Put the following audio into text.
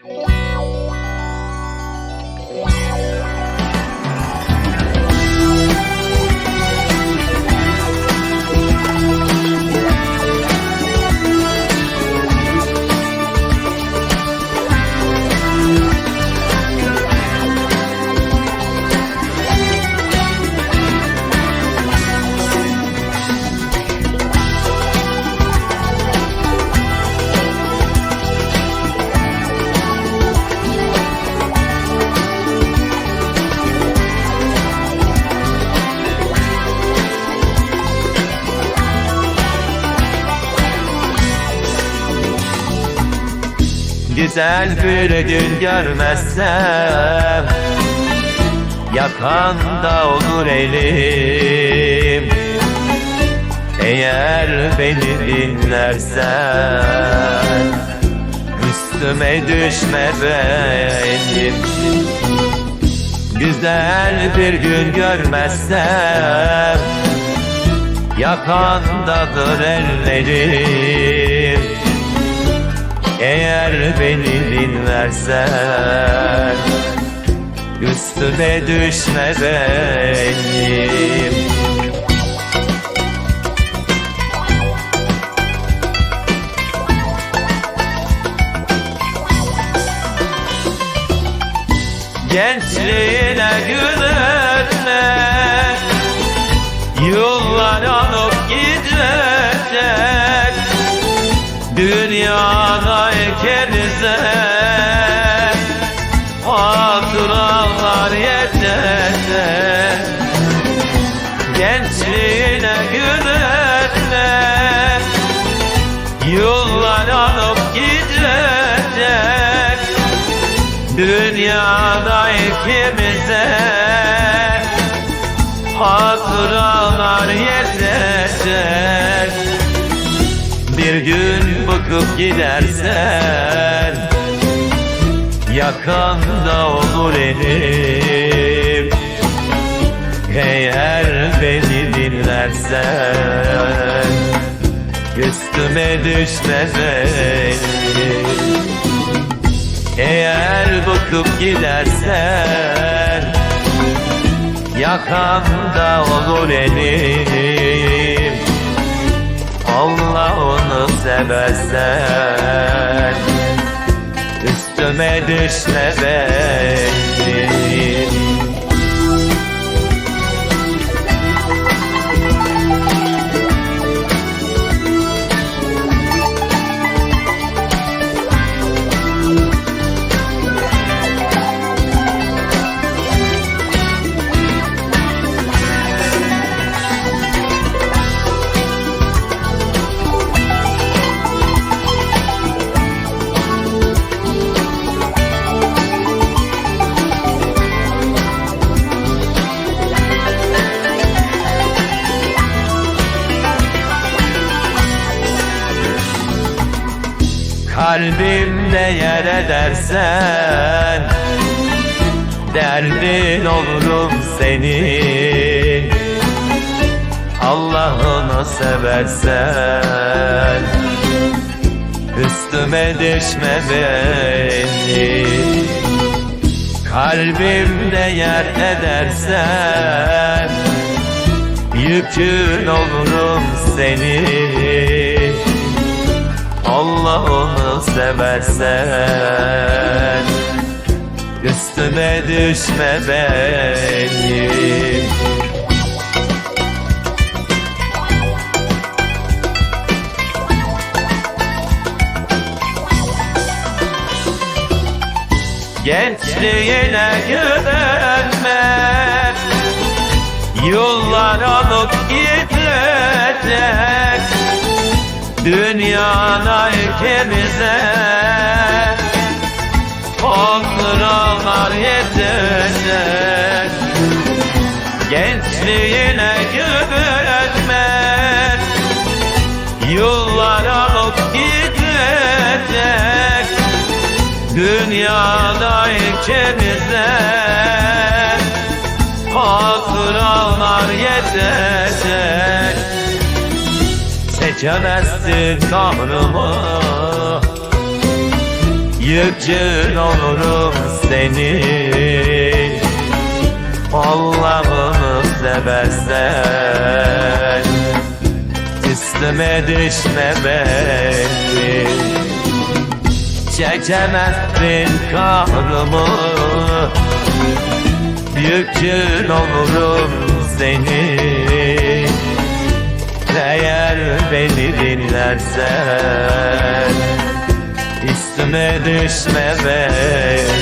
Thank. Güzel gün görmezsem Yakanda olur elim. Eğer beni dinlersen Üstüme düşme benim. Güzel bir gün görmezsem Yakandadır ellerim eğer beni dinlersen Üstüme düşme benim Gençliğine gülme Yıllar alıp Dünyada ikimize Hatıralar yetecek. Bir gün bıkıp gidersen Yakanda olur elim. Eğer beni dinlersen Üstüme düşme Eğer bıkıp gidersen Yakanda olur elim. Allah onu seversen Üstüme düşme benim Kalbimde yer edersen Derdin olurum senin Allah'ını seversen Üstüme düşme benim Kalbimde yer edersen Yükün olurum senin Allah'ını seversen Üstüme düşme benim. Gençliğine güvenme Yıllar alıp gidecek Dünyada ikimize Hatıralar yetecek. Gençliğine güvenme Yıllar alıp gidecek. Dünyada ikimize Hatıralar yetecek Seçemezsin kahrımı Yükçün olurum seni Allah'ını seversen. Üstüme düşme beni. Çekemezsin kahrımı Yükçün olurum seni Eğer beni dinlersen Üstüme düşme beni